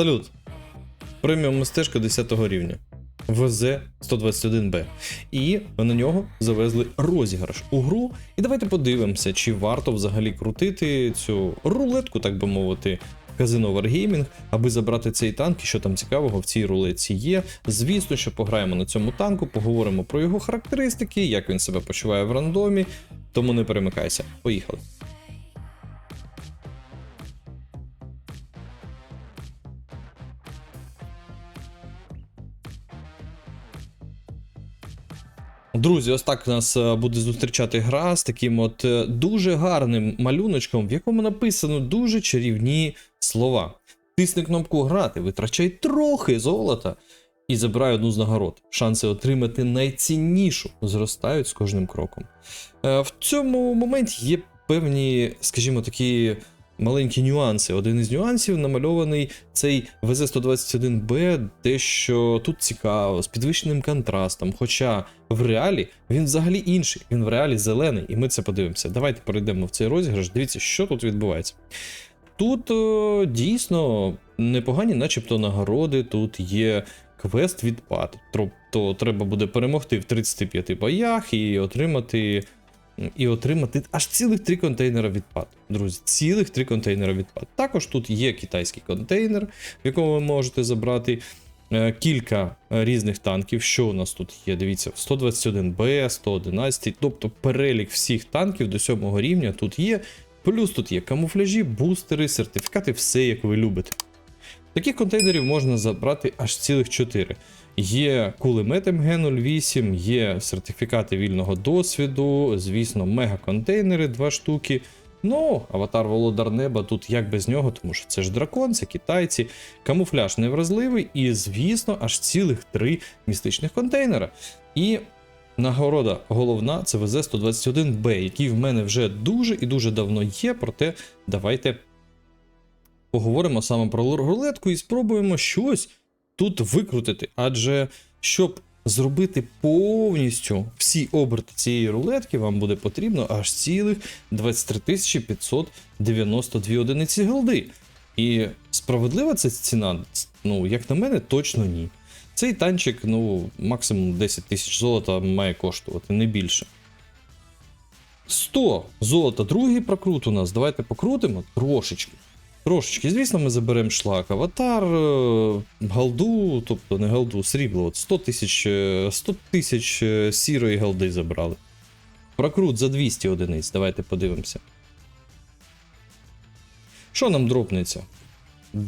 Салют. Преміум стежка 10 рівня. ВЗ-121Б. І на нього завезли розіграш у гру. І давайте подивимося, чи варто взагалі крутити цю рулетку, так би мовити, казино Wargaming, аби забрати цей танк, і що там цікавого в цій рулетці є. Звісно, що пограємо на цьому танку, поговоримо про його характеристики, як він себе почуває в рандомі. Тому не перемикайся. Поїхали. Друзі, ось так нас е, буде зустрічати гра з таким от е, дуже гарним малюночком, в якому написано дуже чарівні слова. Тисни кнопку грати, витрачай трохи золота і забирай одну з нагород. Шанси отримати найціннішу зростають з кожним кроком. Е, В цьому моменті є певні, скажімо, такі маленькі нюанси. Один із нюансів намальований цей ВЗ-121Б, те, що тут цікаво, з підвищеним контрастом. Хоча в реалі він взагалі інший, він в реалі зелений, і ми це подивимося. Давайте перейдемо в цей розіграш. Дивіться, що тут відбувається. Тут о, дійсно непогані, начебто, нагороди. Тут є квест відпад. Тобто треба буде перемогти в 35 боях і отримати. І отримати аж цілих три контейнера відпад. Друзі, цілих три контейнера відпад. Також тут є китайський контейнер, в якому ви можете забрати е, кілька е, різних танків. Що у нас тут є? Дивіться, 121Б, 111, тобто перелік всіх танків до 7 рівня тут є. Плюс тут є камуфляжі, бустери, сертифікати, все як ви любите. Таких контейнерів можна забрати аж цілих 4. Є кулемет МГ-08, є сертифікати вільного досвіду, звісно, мега-контейнери 2 штуки. Ну, аватар Володар Неба тут як без нього, тому що це ж дракон, це китайці, камуфляж невразливий, і, звісно, аж цілих 3 містичних контейнера. І нагорода головна це ВЗ-121Б, який в мене вже дуже і дуже давно є, проте давайте поговоримо саме про рулетку і спробуємо щось тут викрутити. Адже щоб зробити повністю всі оберти цієї рулетки, вам буде потрібно аж цілих 23 592 одиниці голди. І справедлива ця ціна, ну, як на мене, точно ні. Цей танчик, ну, максимум 10 тисяч золота має коштувати, не більше. 100 золота, другий прокрут у нас. Давайте покрутимо трошечки. Трошечки, звісно, ми заберемо шлак, аватар, е, галду, тобто не галду, срібло. От 100 тисяч 100 тисяч е, сірої галди забрали. Прокрут за 200 одиниць, давайте подивимося. Що нам дропнеться?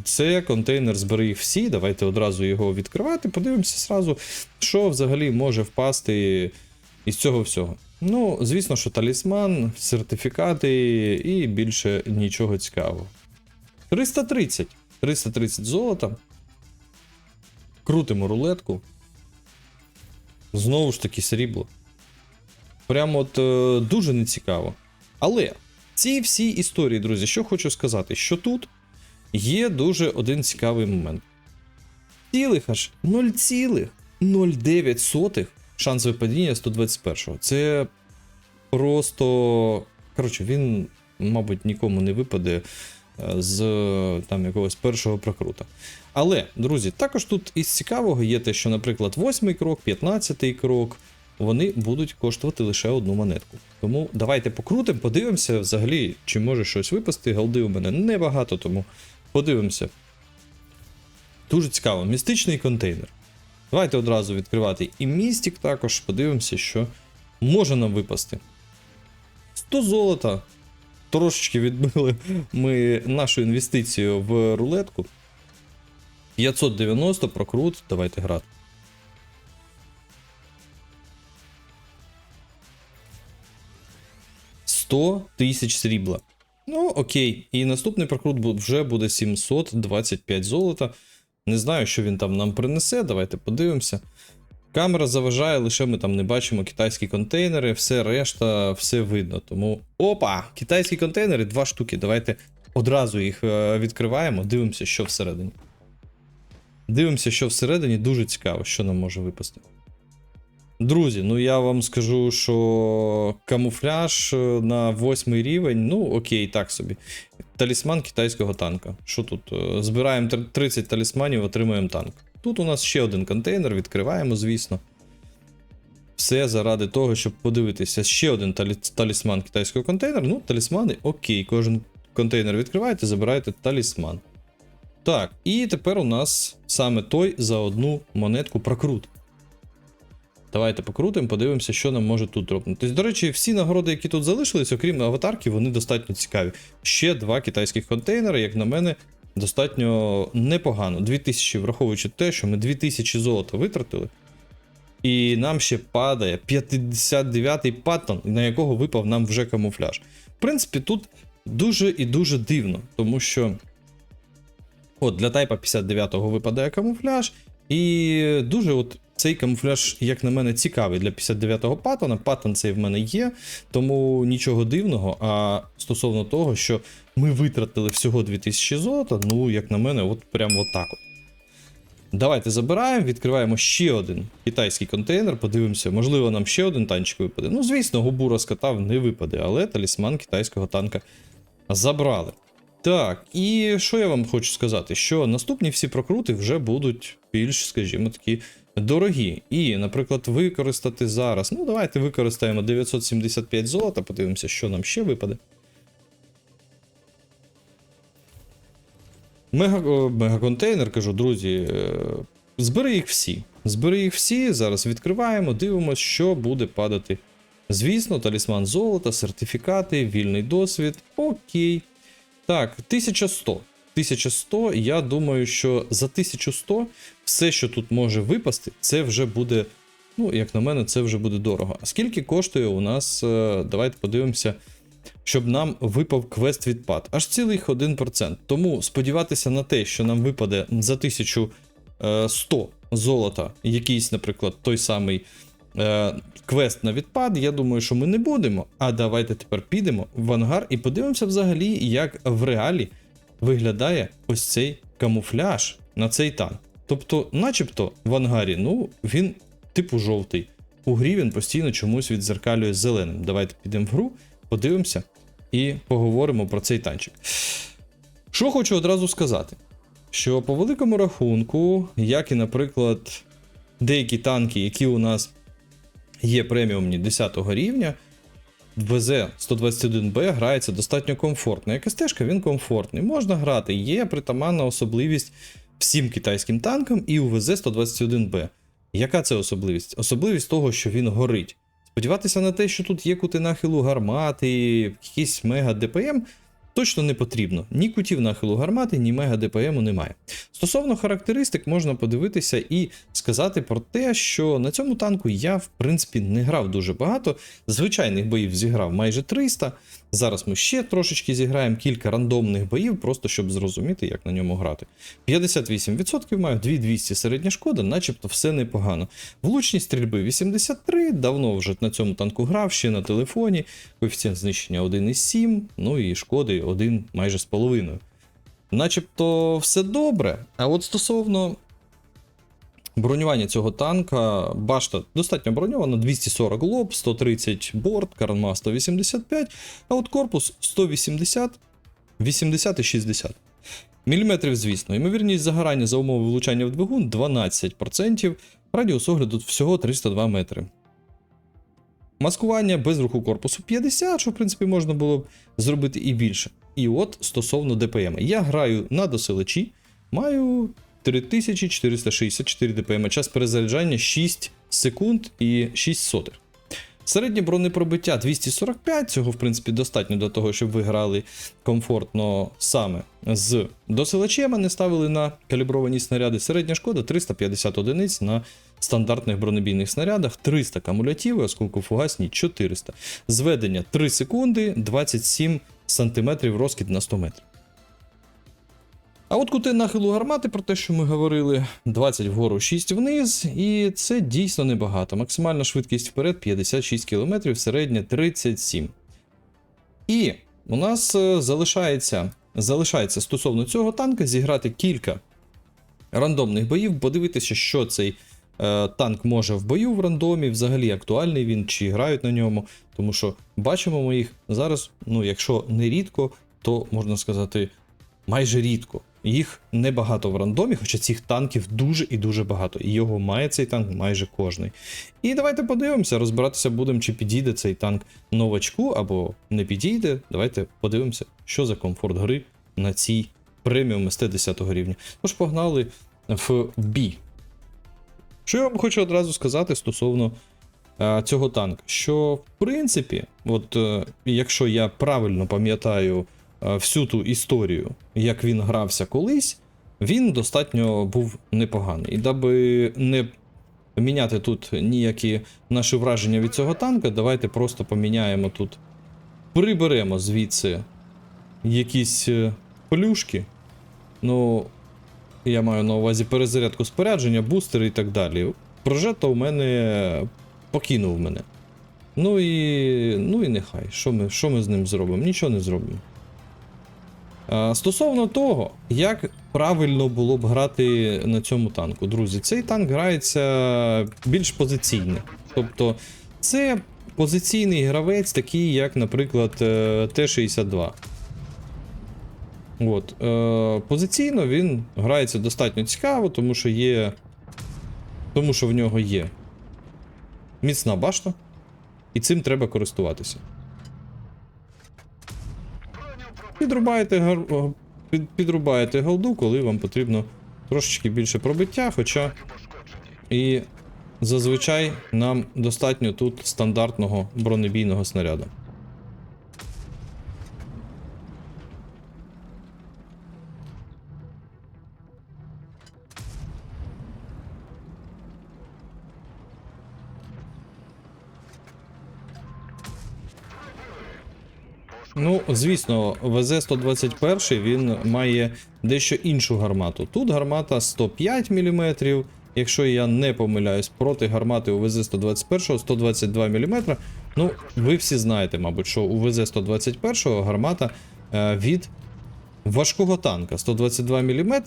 Це контейнер зберіг всі. Давайте одразу його відкривати. Подивимося зразу, що взагалі може впасти із цього всього. Ну, звісно, що талісман, сертифікати і більше нічого цікавого. 330. 330 золота. Крутимо рулетку. Знову ж таки срібло. Прямо от е, дуже нецікаво. Але ці всі історії, друзі, що хочу сказати, що тут є дуже один цікавий момент. Цілих аж 0,09 шанс випадіння 121-го. Це просто. Коротше, він, мабуть, нікому не випаде з там якогось першого прокрута. Але, друзі, також тут із цікавого є те, що, наприклад, 8 крок, 15 крок, вони будуть коштувати лише одну монетку. Тому давайте покрутимо, подивимося взагалі, чи може щось випасти. Голди у мене небагато, тому подивимося. Дуже цікаво, містичний контейнер. Давайте одразу відкривати і містик також, подивимося, що може нам випасти. 100 золота. Трошечки відбили ми нашу інвестицію в рулетку. 590 прокрут, давайте грати. Сто тисяч срібла. Ну, окей. І наступний прокрут вже буде 725 золота. Не знаю, що він там нам принесе. Давайте подивимося. Камера заважає, лише ми там не бачимо китайські контейнери, все решта, все видно. Тому. Опа! Китайські контейнери, два штуки. Давайте одразу їх е, відкриваємо, дивимося, що всередині. Дивимося, що всередині дуже цікаво, що нам може випасти. Друзі, ну я вам скажу, що камуфляж е, на восьмий рівень, ну окей, так собі. Талісман китайського танка. Що тут? Е, Збираємо 30 талісманів, отримуємо танк. Тут у нас ще один контейнер, відкриваємо, звісно. Все заради того, щоб подивитися. Ще один талісман китайського контейнера. Ну, талісмани, окей, кожен контейнер відкриваєте, забираєте талісман. Так, і тепер у нас саме той за одну монетку прокрут. Давайте покрутимо, подивимося, що нам може тут дропнутись. До речі, всі нагороди, які тут залишились, окрім аватарки, вони достатньо цікаві. Ще два китайських контейнери, як на мене, достатньо непогано. 2000, враховуючи те, що ми 2000 золота витратили. І нам ще падає 59-й паттон, на якого випав нам вже камуфляж. В принципі, тут дуже і дуже дивно, тому що. От, для тайпа 59-го випадає камуфляж, і дуже от цей камуфляж, як на мене, цікавий для 59-го паттона. Паттон цей в мене є, тому нічого дивного. А стосовно того, що ми витратили всього 2000 золота, ну, як на мене, от прямо отак от. Давайте забираємо, відкриваємо ще один китайський контейнер, подивимося, можливо, нам ще один танчик випаде. Ну, звісно, губу розкатав, не випаде, але талісман китайського танка забрали. Так, і що я вам хочу сказати? Що наступні всі прокрути вже будуть більш, скажімо такі, дорогі. І, наприклад, використати зараз. Ну, давайте використаємо 975 золота, подивимося, що нам ще випаде. Мега, мегаконтейнер, кажу, друзі. е, Збери їх всі. Збери їх всі. Зараз відкриваємо, дивимося, що буде падати. Звісно, талісман золота, сертифікати, вільний досвід. Окей. Так, 1100. 1100, я думаю, що за 1100 все, що тут може випасти, це вже буде. Ну, як на мене, це вже буде дорого. А скільки коштує у нас? е, Давайте подивимося, щоб нам випав квест відпад. Аж цілих 1%. Тому сподіватися на те, що нам випаде за 1100 золота, якийсь, наприклад, той самий е, квест на відпад, я думаю, що ми не будемо. А давайте тепер підемо в ангар і подивимося взагалі, як в реалі виглядає ось цей камуфляж на цей танк. Тобто, начебто в ангарі, ну, він типу жовтий. У грі він постійно чомусь відзеркалює зеленим. Давайте підемо в гру, подивимося і поговоримо про цей танчик. Що хочу одразу сказати, що по великому рахунку, як і, наприклад, деякі танки, які у нас є преміумні 10 рівня, ВЗ-121Б грається достатньо комфортно. Як стежка він комфортний. Можна грати, є притаманна особливість всім китайським танкам і у ВЗ-121Б. Яка це особливість? Особливість того, що він горить. Сподіватися на те, що тут є кути нахилу гармати, якийсь мега ДПМ, точно не потрібно. Ні кутів нахилу гармати, ні мега ДПМу немає. Стосовно характеристик, можна подивитися і сказати про те, що на цьому танку я, в принципі, не грав дуже багато. Звичайних боїв зіграв майже 300. Зараз ми ще трошечки зіграємо кілька рандомних боїв, просто щоб зрозуміти, як на ньому грати. 58% маю, 2200 середня шкода, начебто все непогано. Влучність стрільби 83, давно вже на цьому танку грав, ще на телефоні. Коефіцієнт знищення 1,7, ну і шкоди 1 майже з половиною. Начебто все добре. А от стосовно бронювання цього танка, башта достатньо броньована, 240 лоб, 130 борт, карма 185, а от корпус 180, 80 і 60. Міліметрів, звісно, ймовірність загорання за умови влучання в двигун 12%, радіус огляду всього 302 метри. Маскування без руху корпусу 50, що в принципі можна було б зробити і більше. І от стосовно ДПМ. Я граю на досилачі, маю 3464 ДПМ, час перезаряджання 6 секунд і 6 сотих. Середнє бронепробиття 245, цього в принципі достатньо для того, щоб ви грали комфортно саме з досилачем, не ставили на калібровані снаряди. Середня шкода 350 одиниць на стандартних бронебійних снарядах, 300 кумулятивів, оскільки фугасні 400. Зведення 3 секунди, 27 см розкид на 100 метрів. А от кути нахилу гармати, про те, що ми говорили, 20 вгору, 6 вниз, і це дійсно небагато. Максимальна швидкість вперед 56 км, середня 37. І у нас е, залишається, залишається стосовно цього танка зіграти кілька рандомних боїв, подивитися, що цей е, танк може в бою в рандомі, взагалі актуальний він, чи грають на ньому. Тому що бачимо ми їх зараз, ну, якщо не рідко, то можна сказати майже рідко. Їх небагато в рандомі, хоча цих танків дуже і дуже багато. І його має цей танк майже кожний. І давайте подивимося, розбиратися будемо, чи підійде цей танк новачку або не підійде. Давайте подивимося, що за комфорт гри на цій преміум СТ 10 рівня. Тож погнали в бій. Що я вам хочу одразу сказати стосовно е, цього танка, що в принципі, от е, якщо я правильно пам'ятаю всю ту історію, як він грався колись, він достатньо був непоганий. І даби не міняти тут ніякі наші враження від цього танка, давайте просто поміняємо тут, приберемо звідси якісь е, плюшки. Ну, я маю на увазі перезарядку спорядження, бустери і так далі. Прожето у мене покинув мене. Ну і. Ну і нехай. Що ми, що ми з ним зробимо? Нічого не зробимо. Стосовно того, як правильно було б грати на цьому танку, друзі, цей танк грається більш позиційно. Тобто, це позиційний гравець, такий, як, наприклад, е, Т-62. От, е, позиційно він грається достатньо цікаво, тому що є. Тому що в нього є міцна башта, і цим треба користуватися. Підрубаєте, підрубаєте голду, коли вам потрібно трошечки більше пробиття, хоча і зазвичай нам достатньо тут стандартного бронебійного снаряду. Ну, звісно, ВЗ-121 він має дещо іншу гармату. Тут гармата 105 мм, якщо я не помиляюсь, проти гармати у ВЗ-121 122 мм. Ну, ви всі знаєте, мабуть, що у ВЗ-121 гармата е, від важкого танка 122 мм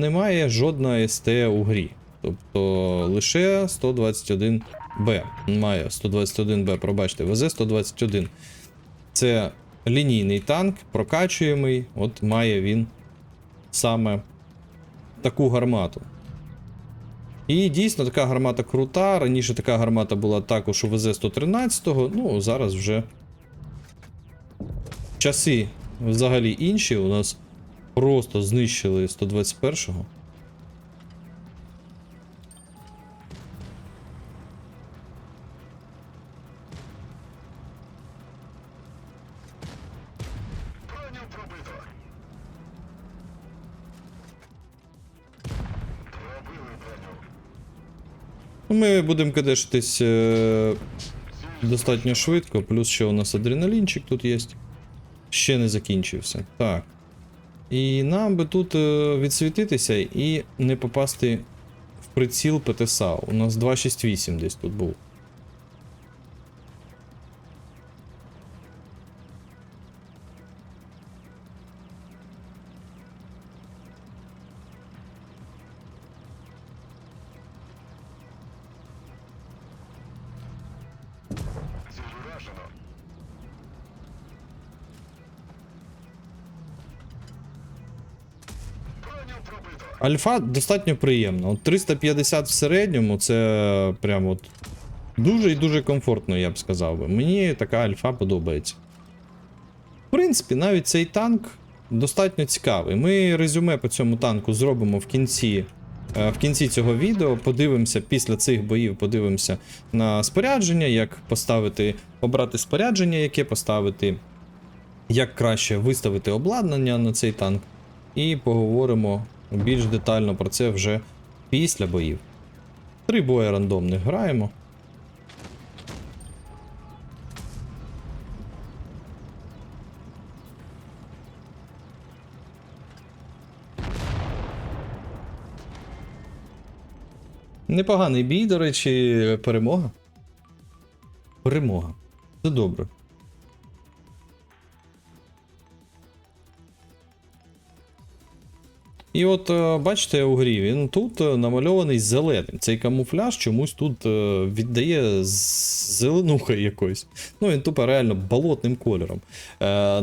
немає жодної СТ у грі. Тобто лише 121Б. Має 121Б, пробачте, ВЗ-121. Це лінійний танк, прокачуємий, от має він саме таку гармату. І дійсно така гармата крута. Раніше така гармата була також у ВЗ-113, ну зараз вже часи взагалі інші. У нас просто знищили 121-го. Ми будемо кадешитись е, достатньо швидко, плюс ще у нас адреналінчик тут є. Ще не закінчився. Так. І нам би тут е, відсвітитися і не попасти в приціл ПТСА. У нас 268 десь тут був. Альфа достатньо приємна. От 350 в середньому це прям от дуже і дуже комфортно, я б сказав би. Мені така альфа подобається. В принципі, навіть цей танк достатньо цікавий. Ми резюме по цьому танку зробимо в кінці. е, В кінці цього відео подивимося після цих боїв, подивимося на спорядження, як поставити, обрати спорядження, яке поставити, як краще виставити обладнання на цей танк. І поговоримо більш детально про це вже після боїв. Три бої рандомних граємо. Непоганий бій, до речі, перемога. Перемога. Це добре. І от е, бачите у грі, він тут е, намальований зеленим. Цей камуфляж чомусь тут е, віддає з- зеленухою якоюсь. Ну він тупо реально болотним кольором.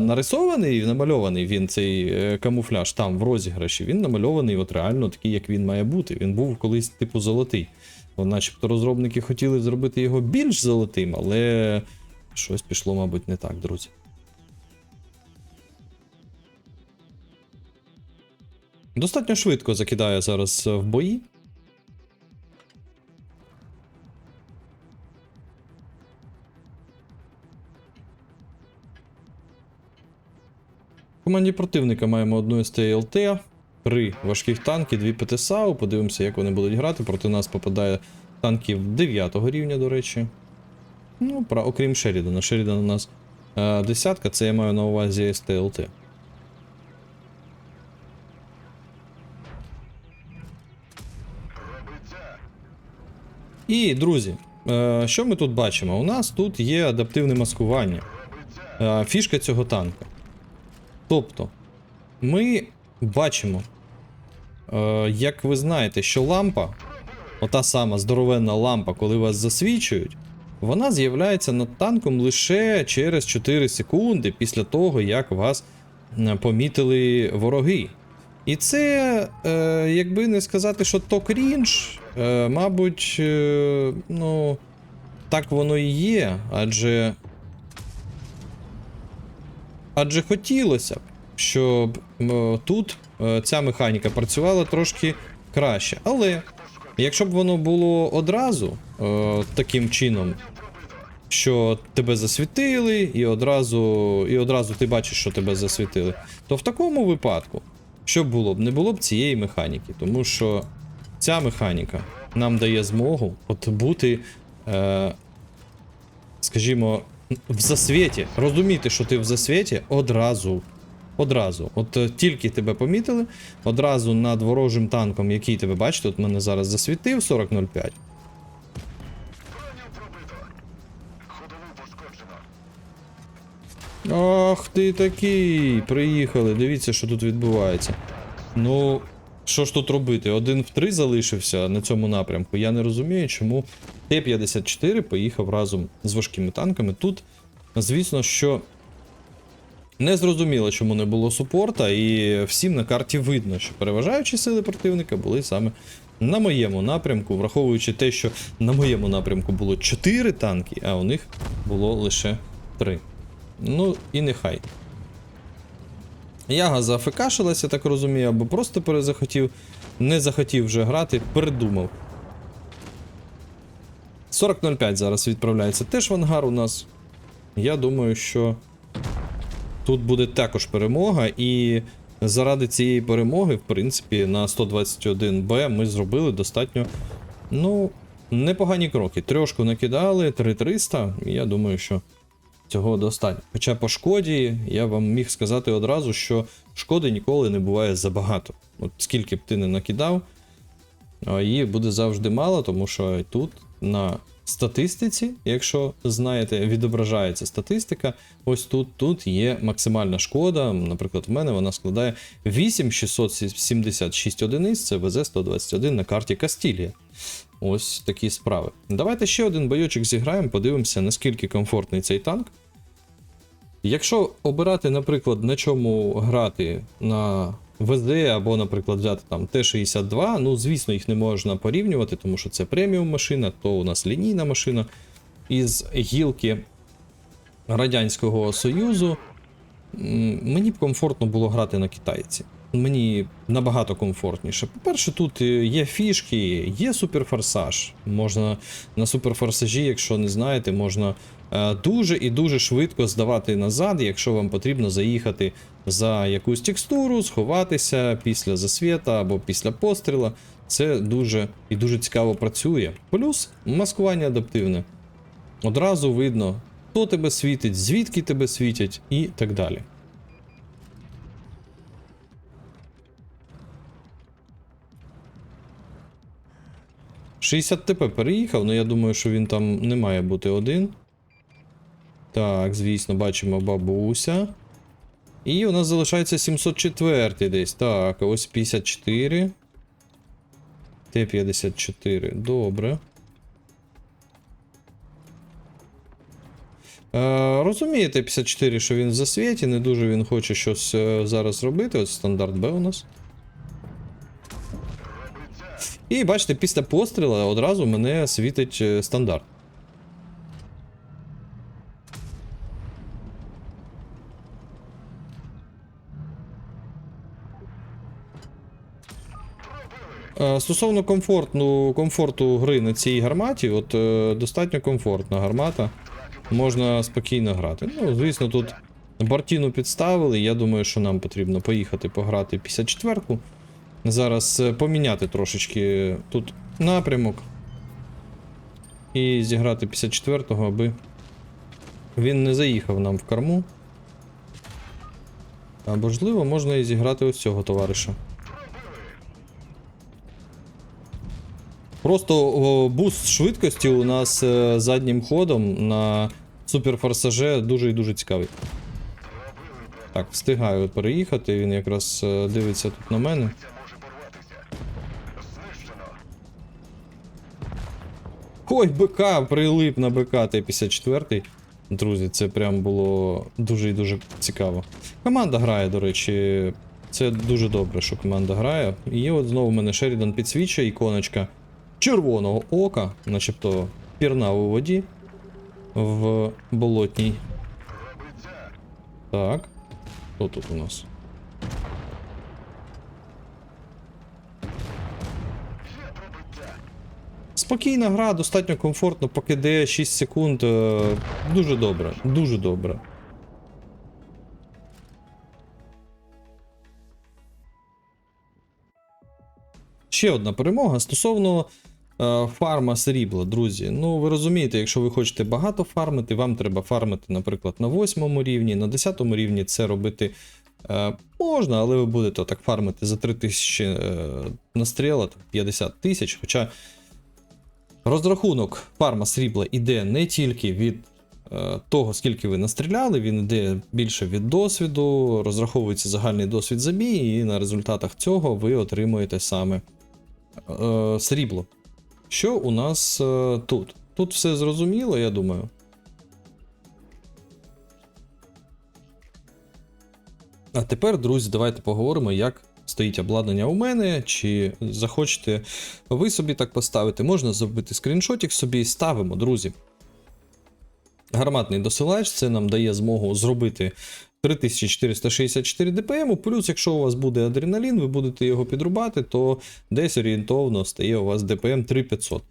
Нарисований, намальований він цей камуфляж там в розіграші. Він намальований от реально такий, як він має бути. Він був колись типу золотий. Бо начебто розробники хотіли зробити його більш золотим, але щось пішло, мабуть, не так, друзі. Достатньо швидко закидає зараз е, в бої. В команді противника маємо одну СТЛТ, три важких танки, дві ПТСАУ. Подивимося, як вони будуть грати. Проти нас попадає танків 9 рівня, до речі. Ну, про, окрім Шерідана. Шерідан у нас е, десятка, це я маю на увазі СТЛТ. І, друзі, е, що ми тут бачимо? У нас тут є адаптивне маскування. Е, Фішка цього танка. Тобто, ми бачимо, е, як ви знаєте, що лампа, ота сама здоровенна лампа, коли вас засвічують, вона з'являється над танком лише через 4 секунди після того, як вас помітили вороги. І це, е, якби не сказати, що то крінж, е, мабуть, е, ну, так воно і є, адже. Адже хотілося б, щоб м, тут е, ця механіка працювала трошки краще. Але якщо б воно було одразу е, таким чином, що тебе засвітили, і одразу, і одразу ти бачиш, що тебе засвітили, то в такому випадку, що було б, не було б цієї механіки, тому що ця механіка нам дає змогу от бути, е, скажімо, в засвіті, розуміти, що ти в засвіті одразу. Одразу. От е, тільки тебе помітили, одразу над ворожим танком, який тебе бачите, от мене зараз засвітив 4005. Ах ти такий! Приїхали. Дивіться, що тут відбувається. Ну, що ж тут робити? Один в три залишився на цьому напрямку. Я не розумію, чому Т-54 поїхав разом з важкими танками. Тут, звісно, що не зрозуміло, чому не було супорта, і всім на карті видно, що переважаючі сили противника були саме на моєму напрямку, враховуючи те, що на моєму напрямку було 4 танки, а у них було лише 3. Ну і нехай. Яга зафекашилася, так розумію, або просто перезахотів, не захотів вже грати, передумав. 40.05 зараз відправляється теж в ангар у нас. Я думаю, що тут буде також перемога, і заради цієї перемоги, в принципі, на 121Б ми зробили достатньо, ну, непогані кроки. Трьошку накидали, 3300, і я думаю, що цього достатньо. Хоча по шкоді я вам міг сказати одразу, що шкоди ніколи не буває забагато. От скільки б ти не накидав, її буде завжди мало, тому що тут на статистиці, якщо знаєте, відображається статистика. Ось тут тут є максимальна шкода. Наприклад, в мене вона складає 8676 одиниць, це ВЗ-121 на карті Кастілія. Ось такі справи. Давайте ще один бойочок зіграємо, подивимося, наскільки комфортний цей танк. Якщо обирати, наприклад, на чому грати на ВЗ або, наприклад, взяти там Т-62, ну, звісно, їх не можна порівнювати, тому що це преміум машина, то у нас лінійна машина із гілки Радянського Союзу. Мені б комфортно було грати на китайці. Мені набагато комфортніше. По-перше, тут е, є фішки, є суперфорсаж. Можна на суперфорсажі, якщо не знаєте, можна е, дуже і дуже швидко здавати назад, якщо вам потрібно заїхати за якусь текстуру, сховатися після засвіта або після постріла. Це дуже і дуже цікаво працює. Плюс маскування адаптивне. Одразу видно, хто тебе світить, звідки тебе світять і так далі. «60 ТП переїхав, але я думаю, що він там не має бути один. Так, звісно, бачимо бабуся. І у нас залишається 704 десь. Так, ось 54. Т-54. Добре. Е, розумієте, 54, що він в засвіті, не дуже він хоче щось е, зараз робити. Ось стандарт Б у нас. І бачите, після постріла одразу мене світить е, стандарт. Е, Стосовно комфортну, комфорту гри на цій гарматі, от е, достатньо комфортна гармата. Можна спокійно грати. Ну, звісно, тут бортіну підставили. Я думаю, що нам потрібно поїхати пограти 54-ку. Зараз е, поміняти трошечки тут напрямок. І зіграти 54-го, аби він не заїхав нам в корму. А можливо, можна і зіграти ось цього товариша. Просто о, буст швидкості у нас е, заднім ходом на суперфорсаже дуже і дуже цікавий. Так, встигаю переїхати, він якраз е, дивиться тут на мене. Ой, БК, прилип на БК Т-54. Друзі, це прям було дуже і дуже цікаво. Команда грає, до речі, це дуже добре, що команда грає. І от знову в мене Шерідан підсвічує іконочка червоного ока, начебто пірна у воді в болотній. Так. Що тут у нас? Спокійна гра, достатньо комфортно, поки де 6 секунд. е, Дуже добре, дуже добре. Ще одна перемога стосовно е, фарма срібла, друзі. Ну, ви розумієте, якщо ви хочете багато фармити, вам треба фармити, наприклад, на 8 рівні, на 10 рівні це робити е, можна, але ви будете так фармити за 3000 е, настріла, 50 тисяч. Хоча розрахунок фарма срібла іде не тільки від е, того, скільки ви настріляли, він йде більше від досвіду, розраховується загальний досвід забій, і на результатах цього ви отримуєте саме е, срібло. Що у нас е, тут? Тут все зрозуміло, я думаю. А тепер, друзі, давайте поговоримо, як стоїть обладнання у мене, чи захочете ви собі так поставити. Можна зробити скріншотик собі, ставимо, друзі. Гарматний досилач, це нам дає змогу зробити 3464 ДПМ, плюс, якщо у вас буде адреналін, ви будете його підрубати, то десь орієнтовно стає у вас ДПМ 3500.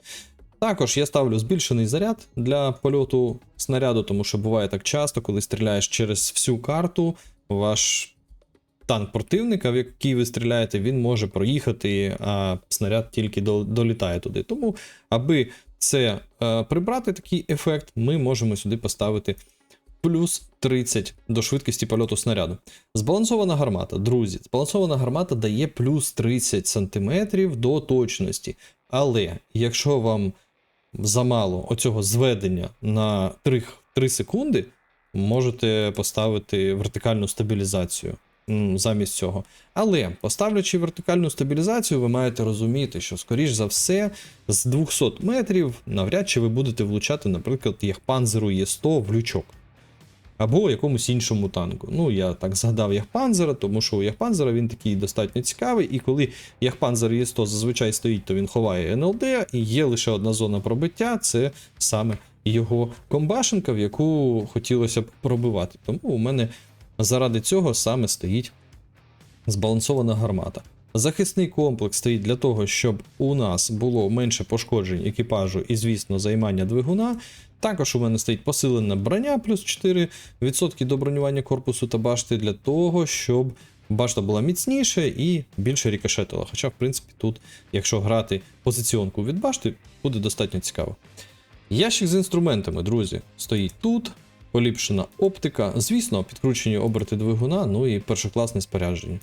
Також я ставлю збільшений заряд для польоту снаряду, тому що буває так часто, коли стріляєш через всю карту, ваш танк противника, в який ви стріляєте, він може проїхати, а снаряд тільки до- долітає туди. Тому, аби це е, прибрати такий ефект, ми можемо сюди поставити плюс 30 до швидкості польоту снаряду. Збалансована гармата, друзі, збалансована гармата дає плюс 30 см до точності. Але якщо вам замало оцього зведення на 3, 3 секунди, можете поставити вертикальну стабілізацію замість цього. Але поставлячи вертикальну стабілізацію, ви маєте розуміти, що, скоріш за все, з 200 метрів навряд чи ви будете влучати, наприклад, Єхпанзеру Є100 в лючок. Або якомусь іншому танку. Ну, я так згадав Яхпанзера, тому що у Яхпанзера він такий достатньо цікавий, і коли Яхпанзер Є100 зазвичай стоїть, то він ховає НЛД, і є лише одна зона пробиття це саме його комбашенка, в яку хотілося б пробивати. Тому у мене заради цього саме стоїть збалансована гармата. Захисний комплекс стоїть для того, щоб у нас було менше пошкоджень екіпажу і, звісно, займання двигуна. Також у мене стоїть посилена броня плюс 4% до бронювання корпусу та башти для того, щоб башта була міцніша і більше рікошетила. Хоча, в принципі, тут, якщо грати позиціонку від башти, буде достатньо цікаво. Ящик з інструментами, друзі, стоїть тут. Поліпшена оптика, звісно, підкручені оберти двигуна, ну і першокласне спорядження.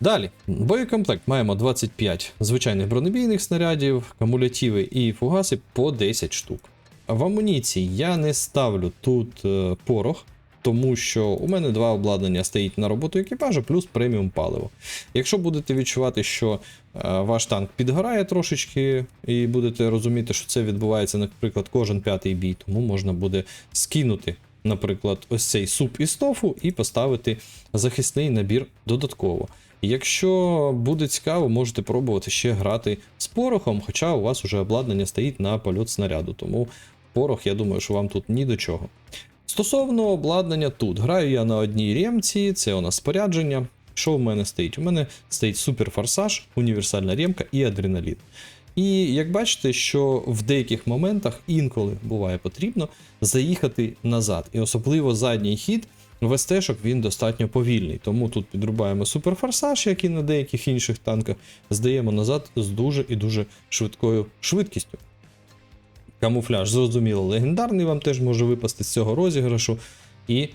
Далі, боєкомплект маємо 25 звичайних бронебійних снарядів, кумулятиви і фугаси по 10 штук. В амуніції я не ставлю тут е, порох, тому що у мене два обладнання стоїть на роботу екіпажу, плюс преміум паливо. Якщо будете відчувати, що е, ваш танк підгорає трошечки, і будете розуміти, що це відбувається, наприклад, кожен п'ятий бій, тому можна буде скинути, наприклад, ось цей суп із тофу і поставити захисний набір додатково. Якщо буде цікаво, можете пробувати ще грати з порохом, хоча у вас вже обладнання стоїть на польот снаряду, тому порох, я думаю, що вам тут ні до чого. Стосовно обладнання тут, граю я на одній ремці, це у нас спорядження. Що в мене стоїть? У мене стоїть суперфорсаж, універсальна ремка і адреналін. І як бачите, що в деяких моментах інколи буває потрібно заїхати назад. І особливо задній хід в СТ-шок він достатньо повільний. Тому тут підрубаємо суперфорсаж, як і на деяких інших танках, здаємо назад з дуже і дуже швидкою швидкістю. Камуфляж, зрозуміло, легендарний вам теж може випасти з цього розіграшу, і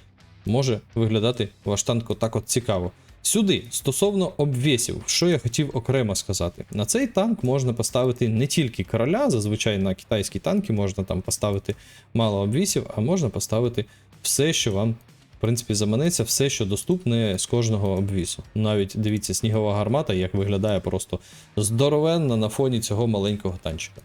може виглядати ваш танк отак от цікаво. Сюди, стосовно обвісів, що я хотів окремо сказати. На цей танк можна поставити не тільки короля, зазвичай на китайські танки можна там поставити мало обвісів, а можна поставити все, що вам, в принципі, заманеться, все, що доступне з кожного обвісу. Навіть дивіться, снігова гармата, як виглядає просто здоровенна на фоні цього маленького танчика.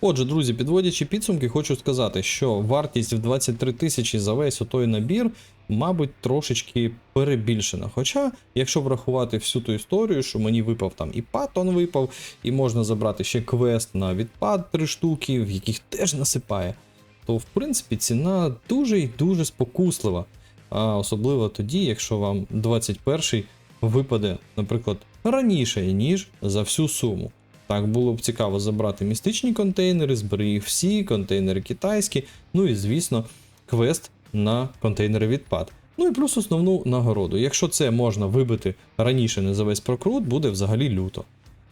Отже, друзі, підводячи підсумки, хочу сказати, що вартість в 23 тисячі за весь отой набір, мабуть, трошечки перебільшена. Хоча, якщо врахувати всю ту історію, що мені випав там і патон випав, і можна забрати ще квест на відпад 3 штуки, в яких теж насипає, то в принципі ціна дуже і дуже спокуслива. А особливо тоді, якщо вам 21 випаде, наприклад, раніше, ніж за всю суму. Так, було б цікаво забрати містичні контейнери, зберіг всі, контейнери китайські, ну і звісно, квест на контейнери відпад. Ну і плюс основну нагороду. Якщо це можна вибити раніше не за весь прокрут, буде взагалі люто.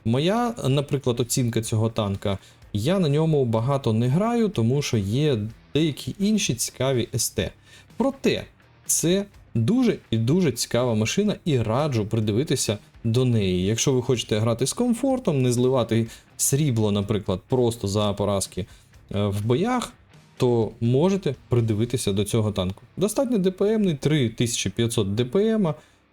Моя, наприклад, оцінка цього танка, я на ньому багато не граю, тому що є деякі інші цікаві СТ. Проте, це дуже і дуже цікава машина, і раджу придивитися до неї. Якщо ви хочете грати з комфортом, не зливати срібло, наприклад, просто за поразки е, в боях, то можете придивитися до цього танку. Достатньо ДПМний, 3500 ДПМ,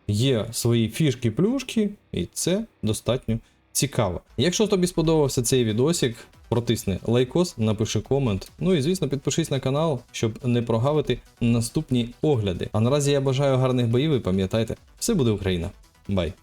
є свої фішки-плюшки, і це достатньо цікаво. Якщо тобі сподобався цей відосик, протисни лайкос, напиши комент. Ну і звісно, підпишись на канал, щоб не прогавити наступні огляди. А наразі я бажаю гарних боїв і пам'ятайте, все буде Україна. Бай!